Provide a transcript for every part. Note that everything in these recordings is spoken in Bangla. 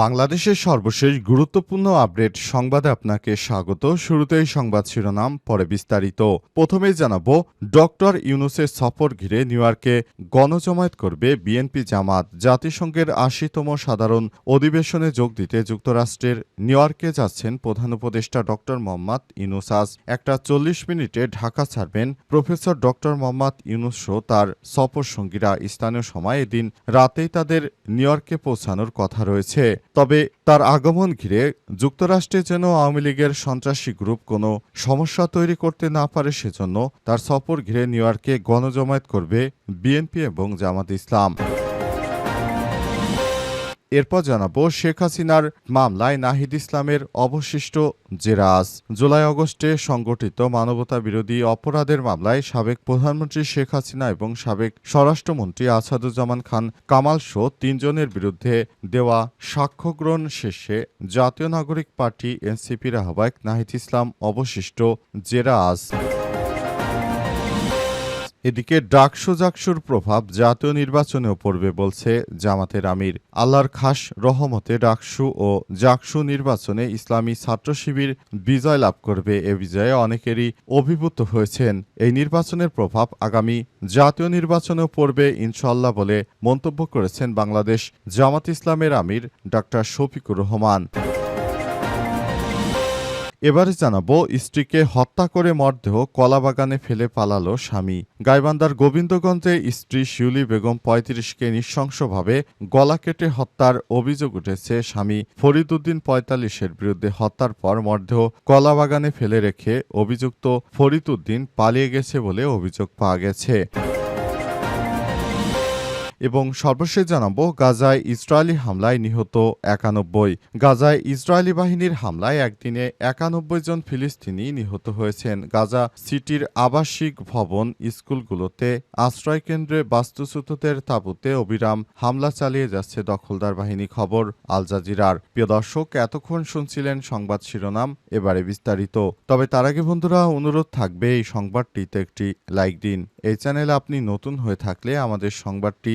বাংলাদেশের সর্বশেষ গুরুত্বপূর্ণ আপডেট সংবাদে আপনাকে স্বাগত। শুরুতেই সংবাদ শিরোনাম, পরে বিস্তারিত। প্রথমেই জানাব, ডক্টর ইউনুসের সফর ঘিরে নিউ ইয়র্কে গণজমায়েত করবে বিএনপি জামাত। জাতিসংঘের আশিতম সাধারণ অধিবেশনে যোগ দিতে যুক্তরাষ্ট্রের নিউ ইয়র্কে যাচ্ছেন প্রধান উপদেষ্টা ডক্টর মোহাম্মদ ইউনুস। আজ একটা চল্লিশ মিনিটে ঢাকা ছাড়বেন প্রফেসর ডক্টর মোহাম্মদ ইউনুস সহ তার সফর সঙ্গীরা স্থানীয় সময় এদিন রাতেই তাদের নিউ ইয়র্কে পৌঁছানোর কথা রয়েছে। তবে তার আগমন ঘিরে যুক্তরাষ্ট্রে যেন আওয়ামী লীগের সন্ত্রাসী গ্রুপ কোনো সমস্যা তৈরি করতে না পারে সেজন্য তার সফর ঘিরে নিউ ইয়র্কে গণজমায়েত করবে বিএনপি এবং জামাত ইসলাম। এরপর জানাব শেখ হাসিনার মামলায় নাহিদ ইসলামের অবশিষ্ট জেরাজ। জুলাই আগস্টে সংগঠিত মানবতা বিরোধী অপরাধের মামলায় সাবেক প্রধানমন্ত্রী শেখ হাসিনা এবং সাবেক স্বরাষ্ট্রমন্ত্রী আসাদুজ্জামান খান কামাল শো তিনজনের বিরুদ্ধে দেওয়া সাক্ষ্য গ্রহণ শেষে জাতীয় নাগরিক পার্টি এনসিপির আহ্বায়ক নাহিদ ইসলাম অবশিষ্ট জেরাজ। এদিকে ডাকসু জাকসুর প্রভাব জাতীয় নির্বাচনেও পড়বে বলছে জামাতের আমির। আল্লাহর খাস রহমতে ডাকসু ও জাকসু নির্বাচনে ইসলামী ছাত্র শিবির বিজয় লাভ করবে। এ বিজয়ে অনেকেরই অভিভূত হয়েছেন। এই নির্বাচনের প্রভাব আগামী জাতীয় নির্বাচনেও পড়বে ইনশাল্লাহ বলে মন্তব্য করেছেন বাংলাদেশ জামাত ইসলামের আমির ডাক্তার শফিকুর রহমান। এবারে জানাব, স্ত্রীকে হত্যা করে মরদেহ কলাবাগানে ফেলে পালালো স্বামী। গাইবান্দার গোবিন্দগঞ্জে স্ত্রী শিউলি বেগম পঁয়ত্রিশকে নৃশংসভাবে গলা কেটে হত্যার অভিযোগ উঠেছে স্বামী। ফরিদুদ্দিন পঁয়তাল্লিশের বিরুদ্ধে হত্যার পর মরদেহ কলাবাগানে ফেলে রেখে অভিযুক্ত ফরিদুদ্দিন পালিয়ে গেছে বলে অভিযোগ পাওয়া গেছে। এবং সর্বশেষ জানাব, গাজায় ইসরায়েলি হামলায় নিহত একানব্বই। গাজায় ইসরায়েলি বাহিনীর হামলায় একদিনে একানব্বই জন ফিলিস্তিনি নিহত হয়েছেন। গাজা সিটির আবাসিক ভবন স্কুলগুলোতে আশ্রয়কেন্দ্রে বাস্তুচ্যুতদের তাঁবুতে অবিরাম হামলা চালিয়ে যাচ্ছে দখলদার বাহিনী খবর আল জাজিরার। প্রিয় দর্শক, এতক্ষণ শুনছিলেন সংবাদ শিরোনাম, এবারে বিস্তারিত। তবে তার আগে বন্ধুরা, অনুরোধ থাকবে এই সংবাদটিতে একটি লাইক দিন। এই চ্যানেলে আপনি নতুন হয়ে থাকলে আমাদের সংবাদটি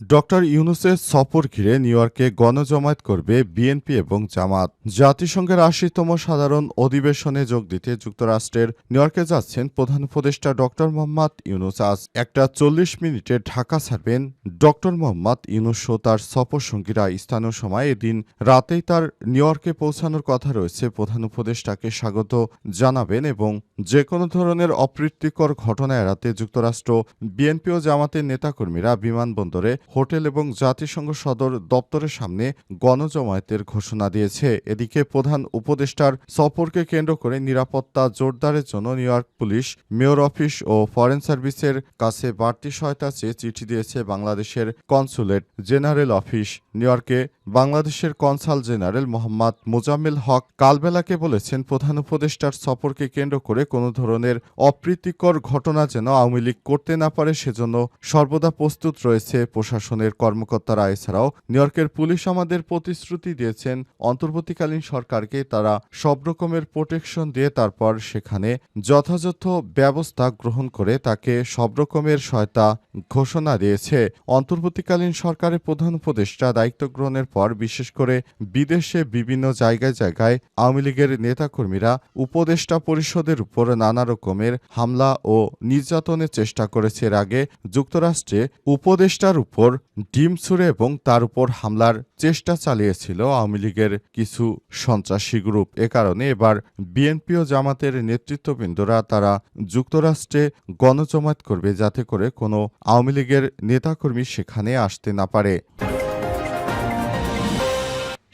ডক্টর ইউনুসের সফর ঘিরে নিউ ইয়র্কে গণজমায়েত করবে বিএনপি এবং জামাত। জাতিসংঘের আশিতম সাধারণ অধিবেশনে যোগ দিতে যুক্তরাষ্ট্রের নিউ ইয়র্কে যাচ্ছেন প্রধান উপদেষ্টা ডক্টর মোহাম্মদ ইউনুস। আজ একটা চল্লিশ মিনিটে ঢাকা ছাড়বেন ডক্টর মোহাম্মদ ইউনুস ও তার সফর সঙ্গীরা। স্থানীয় সময় এদিন রাতেই তার নিউ ইয়র্কে পৌঁছানোর কথা রয়েছে প্রধান উপদেষ্টাকে স্বাগত জানাবেন এবং যে কোনো ধরনের অপ্রীতিকর ঘটনা এড়াতে যুক্তরাষ্ট্র, বিএনপি ও জামাতের নেতাকর্মীরা বিমানবন্দরে হোটেল এবং জাতিসংঘ সদর দপ্তরের সামনে গণজমায়েতের ঘোষণা দিয়েছে। এদিকে প্রধান উপদেষ্টার সফরকে কেন্দ্র করে নিরাপত্তা জোরদারের জন্য New York police, mayor office ও ফরেন সার্ভিসের কাছে বাড়তি সহায়তা চেয়ে চিঠি দিয়েছে বাংলাদেশের কনসুলেট জেনারেল অফিস। নিউ ইয়র্কে বাংলাদেশের কনসাল জেনারেল মোহাম্মদ মোজাম্মেল হক কালবেলাকে বলেছেন, প্রধান উপদেষ্টার সফরকে কেন্দ্র করে কোনো ধরনের অপ্রীতিকর ঘটনা যেন আওয়ামী লীগ করতে না পারে, সেজন্য সর্বদা প্রস্তুত রয়েছে প্রশাসনের কর্মকর্তারা। এছাড়াও নিউ ইয়র্কের পুলিশ আমাদের প্রতিশ্রুতি দিয়েছেন, অন্তর্বর্তীকালীন সরকারকে তারা সব রকমের প্রোটেকশন দিয়ে তারপর সেখানে যথাযথ ব্যবস্থা গ্রহণ করে তাকে সব রকমের সহায়তা ঘোষণা দিয়েছে। অন্তর্বর্তীকালীন সরকারের প্রধান উপদেষ্টা দায়িত্ব গ্রহণের পর বিশেষ করে বিদেশে বিভিন্ন জায়গায় জায়গায় আওয়ামী লীগের নেতাকর্মীরা উপদেষ্টা পরিষদের উপর নানা রকমের হামলা ও নির্যাতনের চেষ্টা করেছে। এর আগে যুক্তরাষ্ট্রে উপদেষ্টার উপর ডিম ছুড়ে এবং তার উপর হামলার চেষ্টা চালিয়েছিল আওয়ামী লীগের কিছু সন্ত্রাসী গ্রুপ। এ কারণে এবার বিএনপি ও জামাতের নেতৃত্ববৃন্দরা তারা যুক্তরাষ্ট্রে গণজমায়েত করবে যাতে করে কোনো আওয়ামী লীগের নেতাকর্মী সেখানে আসতে না পারে।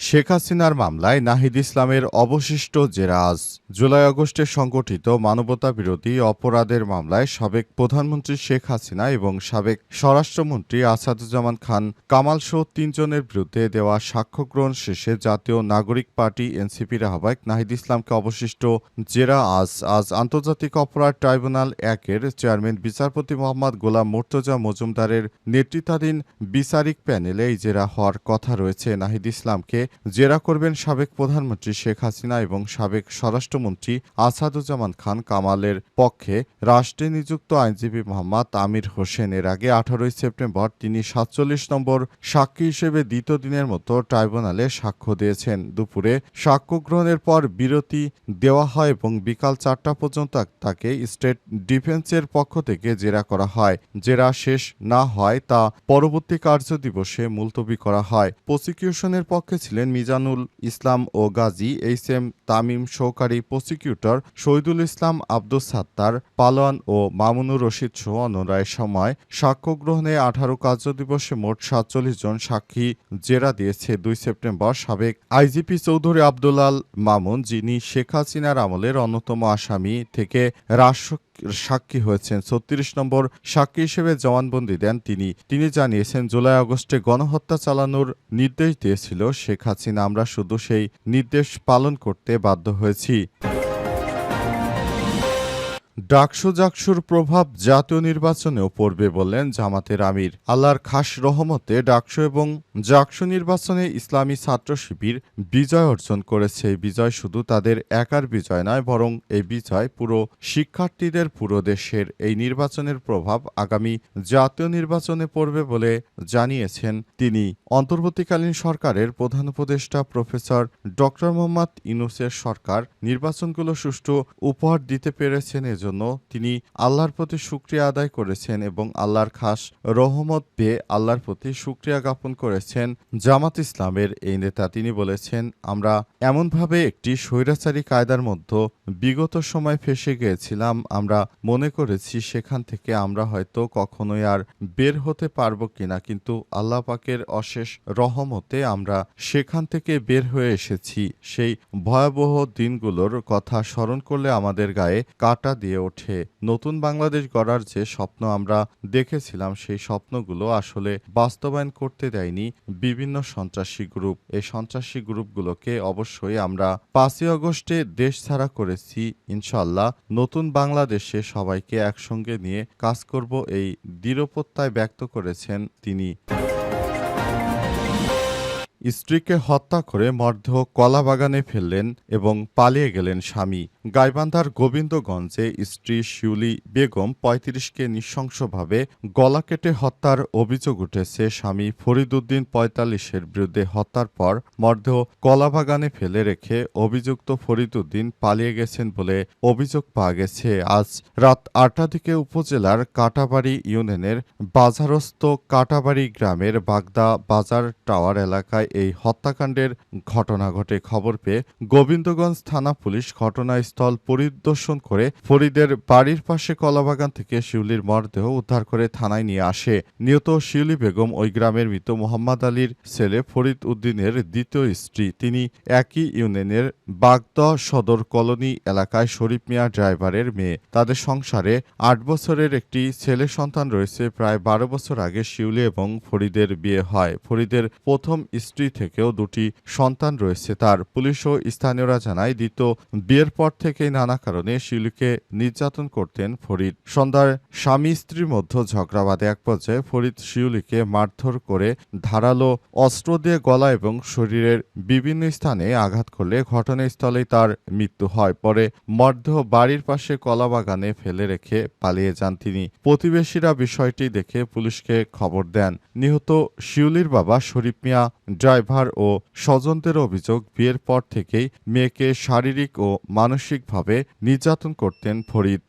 শেখ হাসিনার মামলায় নাহিদ ইসলামের অবশিষ্ট জেরাজ। জুলাই আগস্টে সংগঠিত মানবতা বিরোধী অপরাধের মামলায় সাবেক প্রধানমন্ত্রী শেখ হাসিনা এবং সাবেক স্বরাষ্ট্রমন্ত্রী আসাদুজ্জামান খান কামাল সহ তিনজনের বিরুদ্ধে দেওয়া সাক্ষ্য গ্রহণ শেষে জাতীয় নাগরিক পার্টি এনসিপির আহ্বায়ক নাহিদ ইসলামকে অবশিষ্ট জেরা আজ আজ আন্তর্জাতিক অপরাধ ট্রাইব্যুনাল একের চেয়ারম্যান বিচারপতি মোহাম্মদ গোলাম মোর্তজা মজুমদারের নেতৃত্বাধীন বিচারিক প্যানেলে এই জেরা হওয়ার কথা রয়েছে। নাহিদ ইসলামকে জেরা করবেন সাবেক প্রধানমন্ত্রী শেখ হাসিনা এবং সাবেক স্বরাষ্ট্রমন্ত্রী আসাদুজ্জামান খান কামালের পক্ষে রাষ্ট্রে নিযুক্ত আইনজীবী মোহাম্মদ আমির হোসেন। এর আগে আঠারোই সেপ্টেম্বর তিনি সাতচল্লিশ নম্বর সাক্ষী হিসেবে দ্বিতীয় দিনের মতো ট্রাইব্যুনালে সাক্ষ্য দিয়েছেন। দুপুরে সাক্ষ্য গ্রহণের পর বিরতি দেওয়া হয় এবং বিকাল চারটা পর্যন্ত তাকে স্টেট ডিফেন্সের পক্ষ থেকে জেরা করা হয়। জেরা শেষ না হয় তা পরবর্তী কার্য দিবসে মুলতবি করা হয়। প্রসিকিউশনের পক্ষে ছিলেন মিজানুল ইসলাম ও গাজী এইচ এম তামিম সহকারী প্রসিকিউটর শহীদুল ইসলাম আব্দুস সাত্তার, পালোয়ান ও মামুনুর রশিদ সহ অন্যরা সময় সাক্ষ্য গ্রহণে আঠারো কার্য দিবসে মোট সাতচল্লিশ জন সাক্ষী জেরা দিয়েছে দুই সেপ্টেম্বর সাবেক আইজিপি চৌধুরী আব্দুলাল মামুন, যিনি শেখ হাসিনার আমলের অন্যতম আসামি থেকে রাষ্ট্র সাক্ষী হয়েছেন। ছত্রিশ নম্বর সাক্ষী হিসেবে জবানবন্দি দেন তিনি। তিনি জানিয়েছেন, জুলাই আগস্টে গণহত্যা চালানোর নির্দেশ দিয়েছিল শেখ হাসিনা। আমরা শুধু সেই নির্দেশ পালন করতে বাধ্য হয়েছি। ডাকসু জাকসুর প্রভাব জাতীয় নির্বাচনেও পড়বে বললেন জামাতের আমির। আল্লাহর খাস রহমতে ডাকসু এবং জাকসু নির্বাচনে ইসলামী ছাত্র শিবির বিজয় অর্জন করেছে। এই বিজয় শুধু তাদের একার বিজয় নয়, বরং এই বিজয় পুরো শিক্ষার্থীদের, পুরো দেশের এই নির্বাচনের প্রভাব আগামী জাতীয় নির্বাচনে পড়বে বলে জানিয়েছেন তিনি। অন্তর্বর্তীকালীন সরকারের প্রধান উপদেষ্টা প্রফেসর ডক্টর মোহাম্মদ ইনুসের সরকার নির্বাচনগুলো সুষ্ঠু উপহার দিতে পেরেছেন এজন্য তিনি আল্লাহর প্রতি সুক্রিয়া আদায় করেছেন এবং আল্লাহর খাস রহমত পেয়ে আল্লাহর প্রতি সুক্রিয়া জ্ঞাপন করেছেন। জামাত ইসলামের এই নেতা তিনি বলেছেন, আমরা এমনভাবে একটি স্বৈরাচারী কায়দার মধ্যে বিগত সময় ফেসে গিয়েছিলাম। আমরা মনে করেছি সেখান থেকে আমরা হয়তো কখনোই আর বের হতে পারব কিনা, কিন্তু আল্লাহ পাকের অশেষ রহমতে আমরা সেখান থেকে বের হয়ে এসেছি। সেই ভয়াবহ দিনগুলোর কথা স্মরণ করলে আমাদের গায়ে কাটা দিয়ে ওঠে। নতুন বাংলাদেশ গড়ার যে স্বপ্ন আমরা দেখেছিলাম, সেই স্বপ্নগুলো আসলে বাস্তবায়ন করতে দেয়নি বিভিন্ন সন্ত্রাসী গ্রুপ। এই সন্ত্রাসী গ্রুপগুলোকে অবশ্যই আমরা পাঁচই আগস্টে দেশ ছাড়া করেছি। ইনশাল্লাহ নতুন বাংলাদেশে সবাইকে একসঙ্গে নিয়ে কাজ করব এই দৃঢ়প্রত্যয় ব্যক্ত করেছেন তিনি। স্ত্রীকে হত্যা করে মর্ধ কলা বাগানে ফেললেন এবং পালিয়ে গেলেন স্বামী। গাইবান্ধার গোবিন্দগঞ্জে স্ত্রী শিউলি বেগম পঁয়ত্রিশকে নৃশংসভাবে গলা কেটে হত্যার অভিযোগ উঠেছে স্বামী ফরিদুদ্দিন পঁয়তাল্লিশের বিরুদ্ধে হত্যার পর মর্ধ কলা বাগানে ফেলে রেখে অভিযুক্ত ফরিদুদ্দিন পালিয়ে গেছেন বলে অভিযোগ পাওয়া গেছে। আজ রাত আটটা দিকে উপজেলার কাটাবাড়ি ইউনিয়নের বাজারস্থ কাটাবাড়ি গ্রামের বাগদা বাজার টাওয়ার এলাকায় এই হত্যাকাণ্ডের ঘটনা ঘটে। খবর পেয়ে গোবিন্দগঞ্জ থানা পুলিশ ঘটনাস্থল পরিদর্শন করে ফরিদের বাড়ির পাশে কলাবাগান থেকে শিউলির মরদেহ উদ্ধার করে থানায় নিয়ে আসে। নিহত শিউলি বেগম ওই গ্রামের মৃত মোহাম্মদ আলীর ছেলে ফরিদ উদ্দিনের দ্বিতীয় স্ত্রী। তিনি একই ইউনিয়নের বাগদা সদর কলোনি এলাকায় শরীফ মিয়া ড্রাইভারের মেয়ে। তাদের সংসারে আট বছরের একটি ছেলে সন্তান রয়েছে। প্রায় বারো বছর আগে শিউলি এবং ফরিদের বিয়ে হয়। ফরিদের প্রথম স্ত্রী থেকেও দুটি সন্তান রয়েছে তার। পুলিশ ও স্থানীয়রা জানায়, দ্বিতীয় বিয়ের পর থেকেই নানা কারণে শিউলিকে নির্যাতন করতেন ফরিদ। সন্ধ্যার স্বামী স্ত্রীর মধ্যে ঝগড়া বাঁধে এক পর্যায়ে ফরিদ শিউলিকে মারধর করে ধারালো অস্ত্র দিয়ে গলা এবং শরীরের বিভিন্ন স্থানে আঘাত করলে ঘটনাস্থলেই তার মৃত্যু হয়। পরে মরদেহ বাড়ির পাশে কলা বাগানে ফেলে রেখে পালিয়ে যান তিনি। প্রতিবেশীরা বিষয়টি দেখে পুলিশকে খবর দেন। নিহত শিউলির বাবা শরীফ মিয়া, ড্রাইভার ও স্বজনদের অভিযোগ বিয়ের পর থেকেই মেয়েকে শারীরিক ও মানসিকভাবে নির্যাতন করতেন ফরিদ।